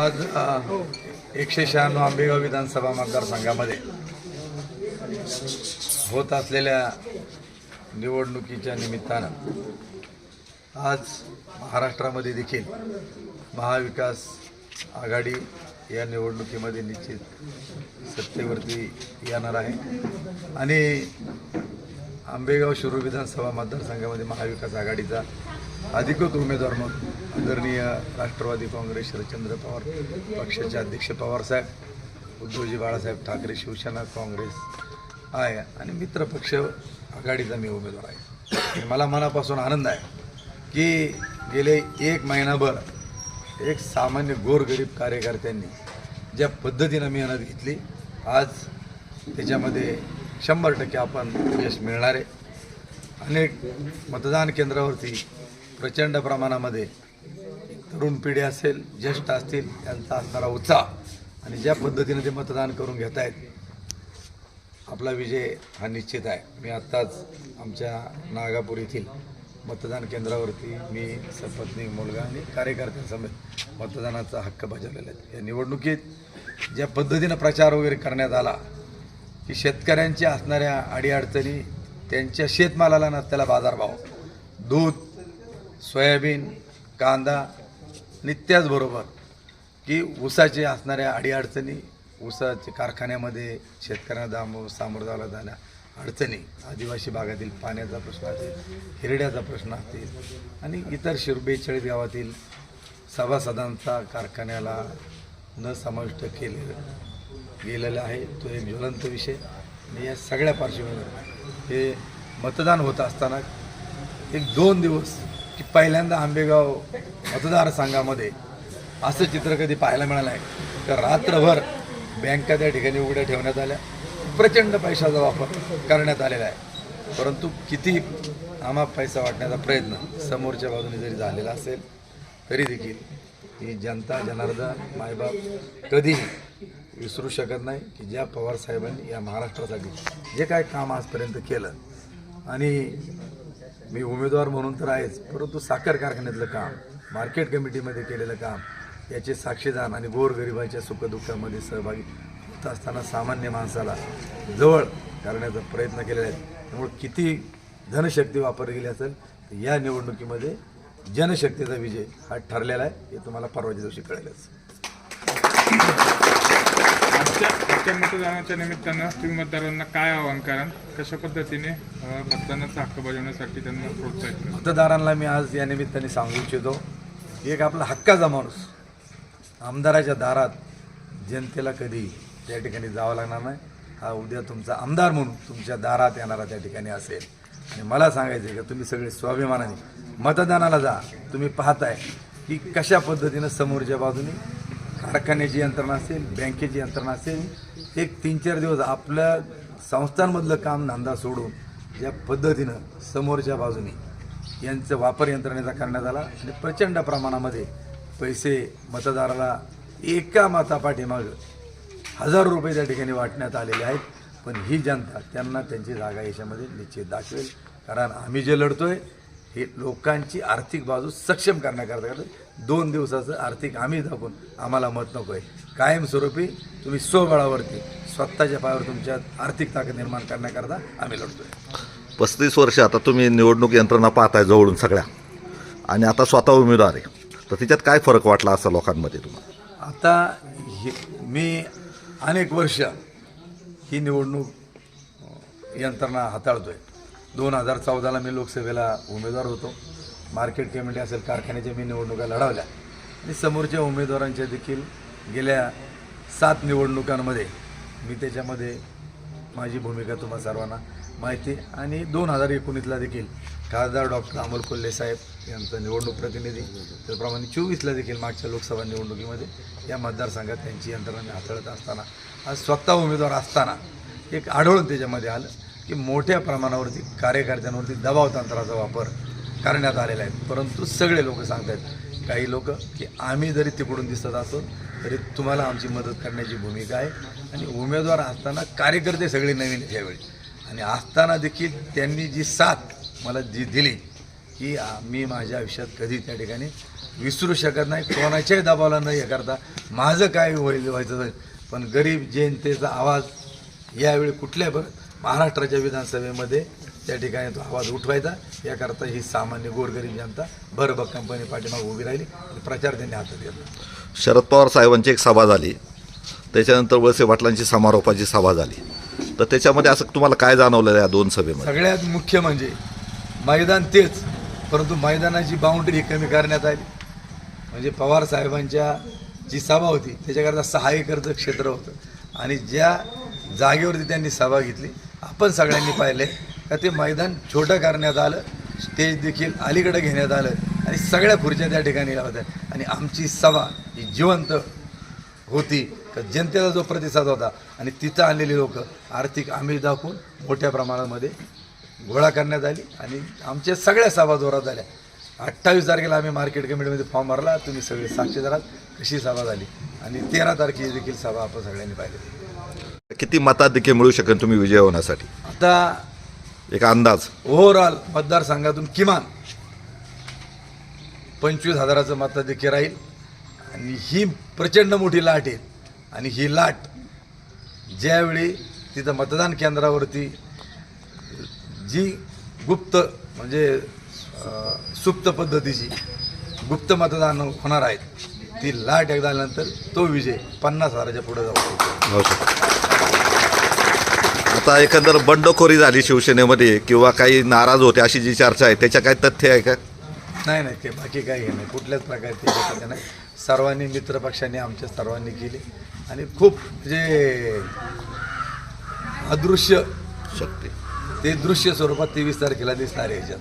आज एकशे शहाण्णव आंबेगाव विधानसभा मतदारसंघामध्ये होत असलेल्या निवडणुकीच्या निमित्तानं आज महाराष्ट्रामध्ये देखील महाविकास आघाडी या निवडणुकीमध्ये निश्चित सत्तेवरती येणार आहे. आणि आंबेगाव शिरूर विधानसभा मतदारसंघामध्ये महाविकास आघाडीचा अधिकृत उमेदवार म्हणून आदरणीय राष्ट्रवादी काँग्रेस शरदचंद्र पवार पक्षाचे अध्यक्ष पवारसाहेब उद्धवजी बाळासाहेब ठाकरे शिवसेना काँग्रेस आहे आणि मित्रपक्ष आघाडीचा मी उमेदवार आहे. मला मनापासून आनंद आहे की गेले एक महिनाभर एक सामान्य गोरगरीब कार्यकर्त्यांनी ज्या पद्धतीनं मेहनत घेतली आज त्याच्यामध्ये शंभर टक्के आपण यश मिळणार आहे. अनेक मतदान केंद्रावरती प्रचंड प्रमाणामध्ये तरुण पिढी असेल ज्येष्ठ असतील त्यांचा असणारा उत्साह आणि ज्या पद्धतीने ते मतदान करून घेत आहेत आपला विजय हा निश्चित आहे. मी आत्ताच आमच्या नागापूर येथील मतदान केंद्रावरती मी सपत्नी मुलगा आणि कार्यकर्त्यांसमेत मतदानाचा हक्क बजावलेला आहे. या निवडणुकीत ज्या पद्धतीनं प्रचार वगैरे करण्यात आला की शेतकऱ्यांच्या असणाऱ्या अडीअडचणी त्यांच्या शेतमालाला नसलेला बाजारभाव दूध सोयाबीन कांदा नित्याचबरोबर की ऊसाचे असणाऱ्या अडीअडचणी ऊसाचे कारखान्यामध्ये शेतकऱ्यांना दाम सामोरं जायला जाण्या अडचणी आदिवासी भागातील पाण्याचा प्रश्न असेल हिरड्याचा प्रश्न असतील आणि इतर शिरबेचाळीस गावातील सभासदांचा कारखान्याला न समाविष्ट केले गेलेला आहे. तो एक ज्वलंत विषय. आणि या सगळ्या पार्श्वभूमीवर हे मतदान होत असताना एक दोन दिवस की पहिल्यांदा आंबेगाव मतदारसंघामध्ये असं चित्र कधी पाहायला मिळालं आहे तर रात्रभर बँका त्या ठिकाणी उघड्या ठेवण्यात आल्या. प्रचंड पैशाचा वापर करण्यात आलेला आहे. परंतु किती आम्हा पैसा वाटण्याचा प्रयत्न समोरच्या बाजूने जरी झालेला असेल तरी देखील ही जनता जनार्दन मायबाप कधीही विसरू शकत नाही की ज्या पवारसाहेबांनी या महाराष्ट्रासाठी जे काय काम आजपर्यंत केलं. आणि मी उमेदवार म्हणून तर आहेच परंतु साखर कारखान्यातलं काम मार्केट कमिटीमध्ये केलेलं काम याचे साक्षीदान आणि गोरगरिबाच्या सुखदुःखामध्ये सहभागी होत असताना सामान्य माणसाला जवळ करण्याचा प्रयत्न केलेला आहे. त्यामुळे किती धनशक्ती वापरली गेली असेल तर या निवडणुकीमध्ये जनशक्तीचा विजय हा ठरलेला आहे हे तुम्हाला परवाच्या दिवशी कळेलच. आजच्या मतदानाच्या निमित्तानं तुम्ही मतदारांना काय आवाहन कराल? कशा पद्धतीने मतदानाचा हक्क बजावण्यासाठी त्यांना प्रोत्साहित मतदारांना मी आज या निमित्ताने सांगू इच्छितो एक आपला हक्काचा माणूस आमदाराच्या दारात जनतेला कधी त्या ठिकाणी जावं लागणार नाही. हा उद्या तुमचा आमदार म्हणून तुमच्या दारात येणारा त्या ठिकाणी असेल. आणि मला सांगायचं आहे का तुम्ही सगळे स्वाभिमानाने मतदानाला जा. तुम्ही पाहताय की कशा पद्धतीनं समोरच्या बाजूने कारखान्याची यंत्रणा असेल बँकेची यंत्रणा असेल एक तीन चार दिवस आपल्या संस्थांमधलं काम धंदा सोडून या पद्धतीनं समोरच्या बाजूने यांचं वापर यंत्रणेचा करण्यात आला आणि प्रचंड प्रमाणामध्ये पैसे मतदाराला एका मतापाठीमागं हजारो रुपये त्या ठिकाणी वाटण्यात आलेले आहेत. पण ही जनता त्यांना त्यांची जागा याच्यामध्ये निश्चित दाखवेल. कारण आम्ही जे लढतोय हे लोकांची आर्थिक बाजू सक्षम करण्याकरता करतो दोन दिवसाचं आर्थिक आम्ही दाखवून आम्हाला मत नको आहे. कायमस्वरूपी तुम्ही स्वबळावरती स्वतःच्या पायावर तुमच्या आर्थिक ताकद निर्माण करण्याकरता आम्ही लढतोय. पस्तीस वर्ष आता तुम्ही निवडणूक यंत्रणा पाहताय जवळून सगळ्या. आणि आता स्वतः उमेदवार आहे. तर त्याच्यात काय फरक वाटला असा लोकांमध्ये तुम्हाला? आता हे मी अनेक वर्ष ही निवडणूक यंत्रणा हाताळतोय. दोन हजार चौदाला मी लोकसभेला उमेदवार होतो. मार्केट कमिटी असेल कारखान्याच्या मी निवडणुका लढवल्या. आणि समोरच्या उमेदवारांच्या देखील गेल्या सात निवडणुकांमध्ये मी त्याच्यामध्ये माझी भूमिका तुम्हाला सर्वांना माहिती आणि दोन हजार एकोणीसला देखील खासदार डॉक्टर अमोल कोल्हे साहेब यांचं निवडणूक प्रतिनिधी त्याप्रमाणे चोवीसला देखील मागच्या लोकसभा निवडणुकीमध्ये या मतदारसंघात त्यांची यंत्रणा हाताळत असताना आज स्वतः उमेदवार असताना एक आढळून त्याच्यामध्ये आलं. की मोठ्या प्रमाणावरती कार्यकर्त्यांवरती दबाव तंत्राचा वापर करण्यात आलेला आहे. परंतु सगळे लोक सांगत आहेत काही लोक की आम्ही जरी तिकडून दिसत असो तरी तुम्हाला आमची मदत करण्याची भूमिका आहे. आणि उमेदवार असताना कार्यकर्ते सगळे नवीन यावेळी. आणि असताना देखील त्यांनी जी साथ मला जी दिली की मी माझ्या आयुष्यात कधी त्या ठिकाणी विसरू शकत नाही. कोणाच्याही दबावाला न हे करता माझं काय होईल व्हायचं पण गरीब जनतेचा आवाज यावेळी कुठल्या ब महाराष्ट्राच्या विधानसभेमध्ये त्या ठिकाणी तो आवाज उठवायचा. याकरता ही सामान्य गोरगरीब जनता भरभक्कमपणे पाठीमागे उभी राहिली आणि प्रचार त्यांनी हातात घेतला. शरद पवार साहेबांची एक सभा झाली. त्याच्यानंतर वळसे पाटलांची समारोपाची सभा झाली. तर त्याच्यामध्ये असं तुम्हाला काय जाणवलं या दोन सभेमध्ये? सगळ्यात मुख्य म्हणजे मैदान तेच परंतु मैदानाची बाउंड्री कमी करण्यात आली. म्हणजे पवार साहेबांच्या जी सभा होती त्याच्याकरता सहा एकरचं क्षेत्र होतं. आणि ज्या जागेवरती त्यांनी सभा घेतली आपण सगळ्यांनी पाहिले का ते मैदान छोटं करण्यात आलं स्टेज देखील अलीकडे घेण्यात आलं आणि सगळ्या खुर्च्या त्या ठिकाणी लावतात. आणि आमची सभा ही जिवंत होती. का जनतेचा जो प्रतिसाद होता आणि तिथं आणलेली लोक आर्थिक आमिष दाखवून मोठ्या प्रमाणामध्ये गोळा करण्यात आली आणि आमच्या सगळ्या सभा जोरात झाल्या. अठ्ठावीस तारखेला आम्ही मार्केट कमिटीमध्ये फॉर्म भरला. तुम्ही सगळे साक्षीदारात कशी सभा झाली? आणि तेरा तारखेची देखील सभा आपण सगळ्यांनी पाहिली. किती मताधिक्य मिळू शकेल तुम्ही विजय होण्यासाठी? आता एक अंदाज. ओव्हरऑल मतदारसंघातून किमान पंचवीस हजाराचं मताधिक्य राहील. आणि ही प्रचंड मोठी लाट आहे. आणि ही लाट ज्यावेळी तिथं मतदान केंद्रावरती जी गुप्त म्हणजे सुप्त पद्धतीची गुप्त मतदान होणार आहेत ती लाट एकदा आल्यानंतर तो विजय पन्नास हजाराच्या पुढे जाऊ शकतो. हो आता एकंदर बंडखोरी झाली शिवसेनेमध्ये किंवा काही नाराज होते अशी जी चर्चा आहे त्याच्या काय तथ्य आहे का? नाही नाही ते बाकी काही हे नाही. कुठल्याच प्रकारचे शक्यता नाही. सर्वांनी मित्रपक्षांनी आमच्या सर्वांनी केले. आणि खूप म्हणजे अदृश्य शक्ती. ते दृश्य स्वरूपात तेवीस तारखेला दिसणार आहे याच्यात.